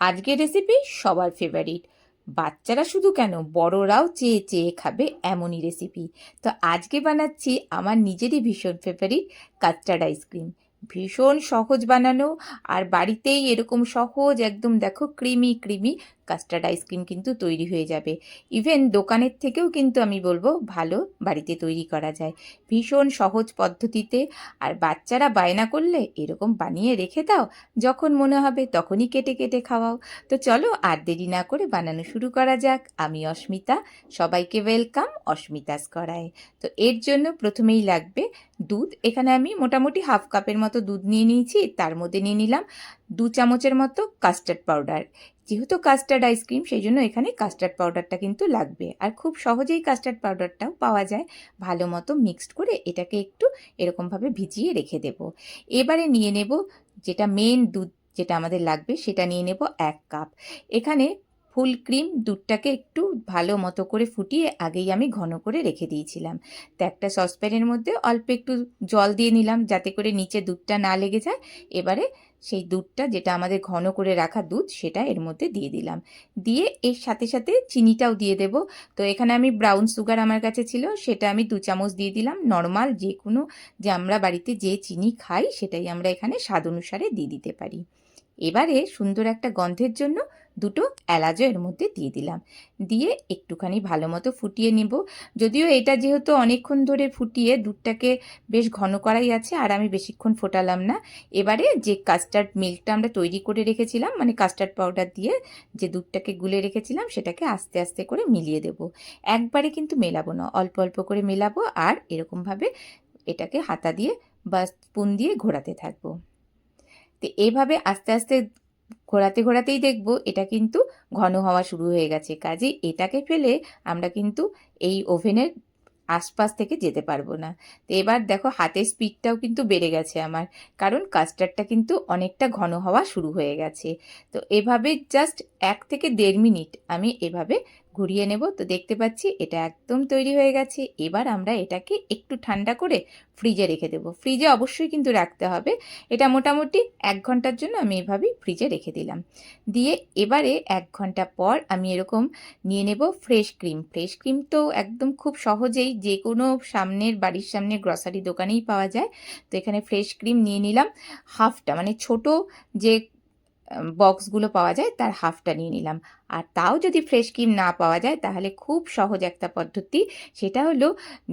আজকের রেসিপি সবার ফেভারিট বাচ্চারা শুধু কেন, বড়রাও চেয়ে চেয়ে খাবে এমনই রেসিপি তো আজকে বানাচ্ছি আমার নিজেরই ভীষণ ফেভারিট কাস্টার্ড আইসক্রিম ভীষণ সহজ বানানো। আর বাড়িতেই এরকম সহজ, একদম দেখো ক্রিমি ক্রিমি কাস্টার্ড আইসক্রিম কিন্তু তৈরি হয়ে যাবে। ইভেন দোকানের থেকেও কিন্তু আমি বলব ভালো বাড়িতে তৈরি করা যায়। ভীষণ সহজ পদ্ধতিতে। আর বাচ্চারা বায়না করলে এরকম বানিয়ে রেখে দাও, যখন মনে হবে তখনই কেটে কেটে খাওয়াও। তো চলো আর দেরি না করে বানানো শুরু করা যাক। আমি অস্মিতা, সবাইকে ওয়েলকাম অস্মিতাস করায়। তো এর জন্য প্রথমেই লাগবে দুধ, এখানে আমি মোটামুটি হাফ কাপের মতো দুধ নিয়ে নিয়েছি, তার মধ্যে নিয়ে নিলাম দু চামচের মতো কাস্টার্ড পাউডার যেহেতু কাস্টার্ড আইসক্রিম সেই জন্য এখানে কাস্টার্ড পাউডারটা কিন্তু লাগবে। আর খুব সহজেই কাস্টার্ড পাউডারটাও পাওয়া যায়। ভালো মতো মিক্সড করে এটাকে একটু এরকমভাবে ভিজিয়ে রেখে দেব। এবারে নিয়ে নেব যেটা মেন দুধ যেটা আমাদের লাগবে, সেটা নিয়ে নেব এক কাপ এখানে ফুল ক্রিম দুধটাকে একটু ভালো মতো করে ফুটিয়ে আগেই আমি ঘন করে রেখে দিয়েছিলাম। তো একটা সসপ্যানের মধ্যে অল্প একটু জল দিয়ে নিলাম যাতে করে নিচে দুধটা না লেগে যায়। এবারে সেই দুধটা যেটা আমাদের ঘন করে রাখা দুধ সেটা এর মধ্যে দিয়ে দিলাম। দিয়ে এর সাথে সাথে চিনিটাও দিয়ে দেব। তো এখানে আমি ব্রাউন সুগার আমার কাছে ছিল, সেটা আমি দু চামচ দিয়ে দিলাম। নর্মাল যে কোনো যে আমরা বাড়িতে যে চিনি খাই সেটাই আমরা এখানে স্বাদ অনুসারে দিয়ে দিতে পারি। এবারে সুন্দর একটা গন্ধের জন্য দুটো এলাচও এর মধ্যে দিয়ে দিলাম। দিয়ে একটুখানি ভালো মতো ফুটিয়ে নিব। যদিও এটা যেহেতু অনেকক্ষণ ধরে ফুটিয়ে দুধটাকে বেশ ঘন করাই আছে আর আমি বেশিক্ষণ ফোটালাম না। এবারে যে কাস্টার্ড মিল্কটা আমরা তৈরি করে রেখেছিলাম মানে কাস্টার্ড পাউডার দিয়ে যে দুধটাকে গুলে রেখেছিলাম, সেটাকে আস্তে আস্তে করে মিলিয়ে দেব। একবারে কিন্তু মেলাবো না, অল্প অল্প করে মেলাবো আর এরকমভাবে এটাকে হাতা দিয়ে বা স্পুন দিয়ে ঘোরাতে থাকব। তো এইভাবে আস্তে আস্তে ঘোরাতে ঘোরাতেই দেখব এটা কিন্তু ঘন হওয়া শুরু হয়ে গেছে। কাজে এটাকে ফেলে আমরা কিন্তু এই ওভেনের আশপাশ থেকে যেতে পারব না। তো এবার দেখো হাতের স্পিডটাও কিন্তু বেড়ে গেছে আমার, কারণ কাস্টার্ডটা কিন্তু অনেকটা ঘন হওয়া শুরু হয়ে গেছে। তো এভাবে জাস্ট এক থেকে দেড় মিনিট আমি এভাবে ঘুরিয়ে নেব। তো দেখতে পাচ্ছি এটা একদম তৈরি হয়ে গেছে। এবার আমরা এটাকে একটু ঠান্ডা করে ফ্রিজে রেখে দেবো। ফ্রিজে অবশ্যই কিন্তু রাখতে হবে। এটা মোটামুটি এক ঘণ্টার জন্য আমি এভাবেই ফ্রিজে রেখে দিলাম। দিয়ে এবারে এক ঘণ্টা পর আমি এরকম নিয়ে নেব ফ্রেশ ক্রিম। ফ্রেশ ক্রিম তো একদম খুব সহজেই যে কোনো সামনের বাড়ির সামনে গ্রসারি দোকানেই পাওয়া যায়। তো এখানে ফ্রেশ ক্রিম নিয়ে নিলাম। হাফটা মানে ছোট যে বক্সগুলো পাওয়া যায় তার হাফটা নিয়ে নিলাম। আর তাও যদি ফ্রেশ ক্রিম না পাওয়া যায়, তাহলে খুব সহজ একটা পদ্ধতি। সেটা হলো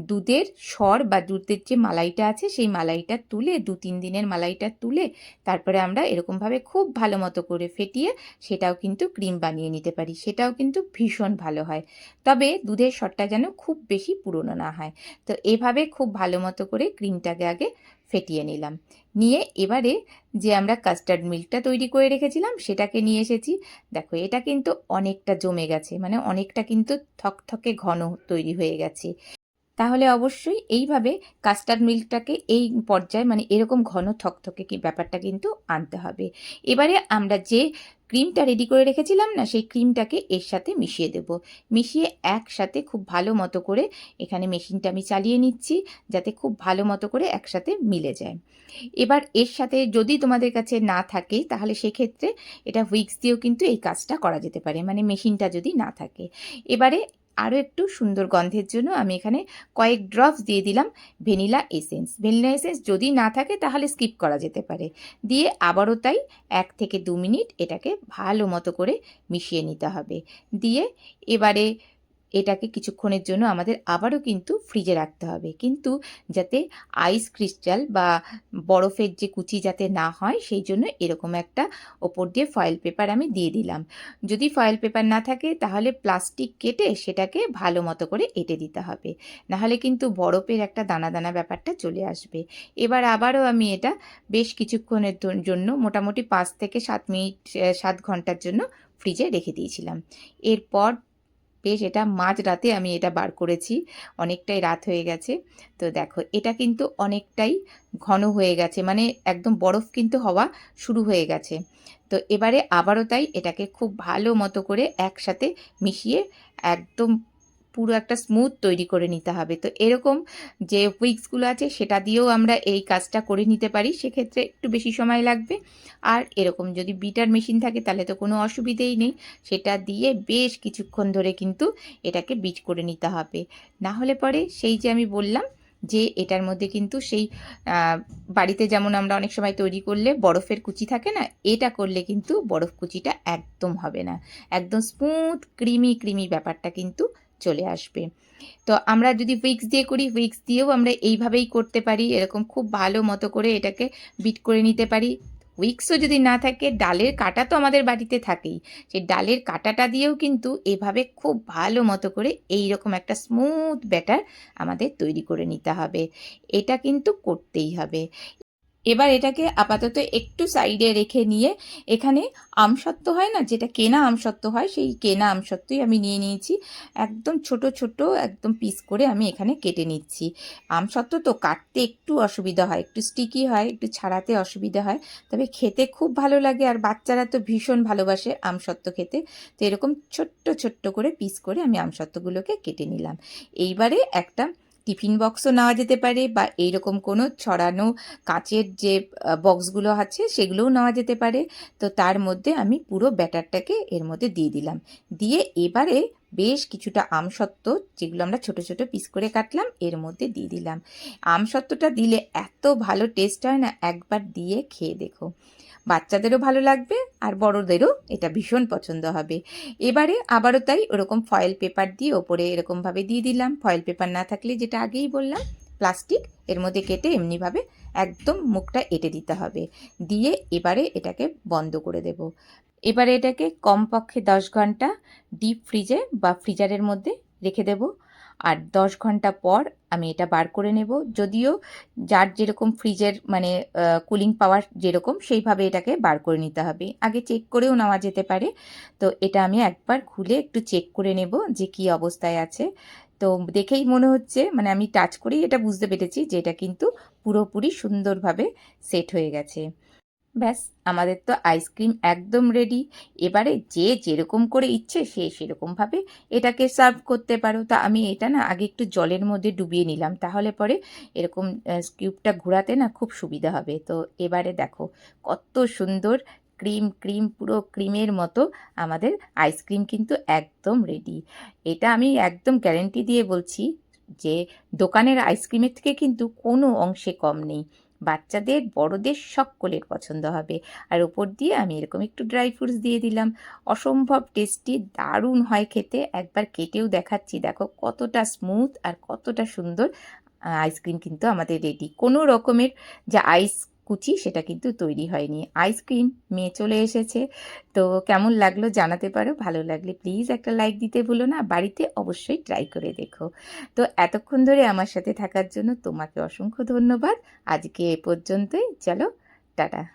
দুধের সর বা দুধের যে মালাইটা আছে, সেই মালাইটা তুলে দু তিন দিনের মালাইটা তুলে তারপরে আমরা এরকমভাবে খুব ভালো মতো করে ফেটিয়ে সেটাও কিন্তু ক্রিম বানিয়ে নিতে পারি। সেটাও কিন্তু ভীষণ ভালো হয়। তবে দুধের সরটা যেন খুব বেশি পুরনো না হয়। তো এভাবে খুব ভালো মতো করে ক্রিমটাকে আগে ফেটিয়ে নিলাম। নিয়ে এবারে যে আমরা কাস্টার্ড মিল্কটা তৈরি করে রেখেছিলাম, সেটাকে নিয়ে এসেছি। দেখো, এটা কিন্তু অনেকটা জমে গেছে। মানে অনেকটা কিন্তু থকথকে ঘন তৈরি হয়ে গেছে। তাহলে অবশ্যই এইভাবে কাস্টার্ড মিল্কটাকে এই পর্যায়ে মানে এরকম ঘন থকথকে কি ব্যাপারটা কিন্তু আনতে হবে। এবারে আমরা যে ক্রিমটা রেডি করে রেখেছিলাম না, সেই ক্রিমটাকে এর সাথে মিশিয়ে দেব। মিশিয়ে একসাথে খুব ভালো মতো করে এখানে মেশিনটা আমি চালিয়ে নিচ্ছি, যাতে খুব ভালো মতো করে একসাথে মিলে যায়। এবার এর সাথে যদি তোমাদের কাছে না থাকে, তাহলে সেক্ষেত্রে এটা হুইক্স দিয়েও কিন্তু এই কাজটা করা যেতে পারে মানে মেশিনটা যদি না থাকে। এবারে আরও একটু সুন্দর গন্ধের জন্য আমি এখানে কয়েক ড্রপস দিয়ে দিলাম ভ্যানিলা এসেন্স ভেনিলা এসেন্স যদি না থাকে তাহলে স্কিপ করা যেতে পারে। দিয়ে আবারও তাই এক থেকে দু মিনিট এটাকে ভালো মতো করে মিশিয়ে নিতে হবে। দিয়ে এবারে এটাকে কিছুক্ষণের জন্য আমাদের আবারও কিন্তু ফ্রিজে রাখতে হবে। কিন্তু যাতে আইস ক্রিস্টাল বা বরফের যে কুচি যাতে না হয়, সেই জন্য এরকম একটা ওপর দিয়ে ফয়েল পেপার আমি দিয়ে দিলাম। যদি ফয়েল পেপার না থাকে, তাহলে প্লাস্টিক কেটে সেটাকে ভালো মতো করে এঁটে দিতে হবে। নাহলে কিন্তু বরফের একটা দানা দানা ব্যাপারটা চলে আসবে। এবার আবারও আমি এটা বেশ কিছুক্ষণের জন্য মোটামুটি পাঁচ থেকে সাত মিনিট সাত ঘণ্টার জন্য ফ্রিজে রেখে দিয়েছিলাম। এরপর বেশ এটা মাঝ রাতে আমি এটা বার করেছি। অনেকটাই রাত হয়ে গেছে। তো দেখো, এটা কিন্তু অনেকটাই ঘন হয়ে গেছে। মানে একদম বরফ কিন্তু হওয়া শুরু হয়ে গেছে। তো এবারে আবারও তাই এটাকে খুব ভালো মতো করে একসাথে মিশিয়ে একদম পুরো একটা স্মুথ তৈরি করে নিতে হবে। তো এরকম যে উইক্সগুলো আছে, সেটা দিয়েও আমরা এই কাজটা করে নিতে পারি। সেক্ষেত্রে একটু বেশি সময় লাগবে। আর এরকম যদি বিটার মেশিন থাকে, তাহলে তো কোনো অসুবিধেই নেই। সেটা দিয়ে বেশ কিছুক্ষণ ধরে কিন্তু এটাকে বিট করে নিতে হবে। না হলে পরে সেই যে আমি বললাম, যে এটার মধ্যে কিন্তু সেই বাড়িতে যেমন আমরা অনেক সময় তৈরি করলে বরফের কুচি থাকে না, এটা করলে কিন্তু বরফ কুচিটা একদম হবে না। একদম স্মুথ ক্রিমি ক্রিমি ব্যাপারটা কিন্তু চলে আসবে। তো আমরা যদি উইক্স দিয়ে করি উইক্স দিয়েও আমরা এইভাবেই করতে পারি, এরকম খুব ভালো মতো করে এটাকে বিট করে নিতে পারি। উইক্সও যদি না থাকে, ডালের কাটা তো আমাদের বাড়িতে থাকেই। সেই ডালের কাটাটা দিয়েও কিন্তু এভাবে খুব ভালো মতো করে এই রকম একটা স্মুথ ব্যাটার আমাদের তৈরি করে নিতে হবে। এটা কিন্তু করতেই হবে। এবার এটাকে আপাতত একটু সাইডে রেখে নিয়ে এখানে আমসত্ত্ব হয় না? যেটা কেনা আমসত্ত্ব হয়, সেই কেনা আমসত্ত্বই আমি নিয়ে নিয়েছি। একদম ছোট ছোট, একদম পিস করে আমি এখানে কেটে নিচ্ছি। আমসত্ত্ব তো কাটতে একটু অসুবিধা হয়, একটু স্টিকি হয়, একটু ছাড়াতে অসুবিধা হয়। তবে খেতে খুব ভালো লাগে আর বাচ্চারা তো ভীষণ ভালোবাসে আমসত্ত্ব খেতে। তো এরকম ছোট্ট ছোট্ট করে পিস করে আমি আমসত্ত্বগুলোকে কেটে নিলাম। এইবারে একটা টিফিন বক্সও নেওয়া যেতে পারে বা এইরকম কোনো ছড়ানো কাঁচের যে বক্সগুলো আছে সেগুলোও নেওয়া যেতে পারে। তো তার মধ্যে আমি পুরো ব্যাটারটাকে এর মধ্যে দিয়ে দিলাম। দিয়ে এবারে বেশ কিছুটা আমসত্ত্ব, যেগুলো আমরা ছোট ছোট পিস করে কাটলাম, এর মধ্যে দিয়ে দিলাম। আমসত্ত্বটা দিলে এত ভালো টেস্ট হয় না, একবার দিয়ে খেয়ে দেখো। বাচ্চাদেরও ভালো লাগবে আর বড়দেরও এটা ভীষণ পছন্দ হবে। এবারে আবারও তাই ওরকম ফয়েল পেপার দিয়ে ওপরে এরকমভাবে দিয়ে দিলাম। ফয়েল পেপার না থাকলে যেটা আগেই বললাম প্লাস্টিক এর মধ্যে কেটে এমনিভাবে একদম মুখটা এঁটে দিতে হবে। দিয়ে এবারে এটাকে বন্ধ করে দেব। এবারে এটাকে কমপক্ষে দশ ঘণ্টা ডিপ ফ্রিজে বা ফ্রিজারের মধ্যে রেখে দেব। আর দশ ঘণ্টা পর আমি এটা বার করে নেব। যদিও যার যেরকম ফ্রিজের মানে কুলিং পাওয়ার যেরকম, সেইভাবে এটাকে বার করে নিতে হবে। আগে চেক করেও নেওয়া যেতে পারে। তো এটা আমি একবার খুলে একটু চেক করে নেব যে কি অবস্থায় আছে। তো দেখেই মনে হচ্ছে মানে আমি টাচ করেই এটা বুঝতে পেরেছি যে এটা কিন্তু পুরোপুরি সুন্দরভাবে সেট হয়ে গেছে। ব্যাস, আমাদের তো আইসক্রিম একদম রেডি এবারে যে যেরকম করে ইচ্ছে সে সেরকমভাবে এটাকে সার্ভ করতে পারো। তা আমি এটা না আগে একটু জলের মধ্যে ডুবিয়ে নিলাম, তাহলে পরে এরকম স্কিউবটা ঘোরাতে না খুব সুবিধা হবে। তো এবারে দেখো, কত সুন্দর ক্রিম ক্রিম পুরো ক্রিমের মতো আমাদের আইসক্রিম কিন্তু একদম রেডি এটা আমি একদম গ্যারেন্টি দিয়ে বলছি যে দোকানের আইসক্রিমের থেকে কিন্তু কোনো অংশে কম নেই। বাচ্চাদের, বড়দের সকলের পছন্দ হবে। আর ওপর দিয়ে আমি এরকম একটু ড্রাই ফ্রুটস দিয়ে দিলাম। অসম্ভব টেস্টি দারুণ হয় খেতে। একবার কেটেও দেখাচ্ছি। দেখো কতটা স্মুথ আর কতটা সুন্দর। আইসক্রিম কিন্তু আমাদের রেডি কোনো রকমের যে আইস কুচি সেটা কিন্তু তৈরি হয়নি। আইসক্রিম মেয়ে চলে এসেছে। তো কেমন লাগল জানাতে পারো? ভালো লাগলে প্লিজ একটা লাইক দিতে ভুলো না। বাড়িতে অবশ্যই ট্রাই করে দেখো। তো এতক্ষণ ধরে আমার সাথে থাকার জন্য তোমাকে অসংখ্য ধন্যবাদ। আজকে এ পর্যন্তই। চলো, টাটা।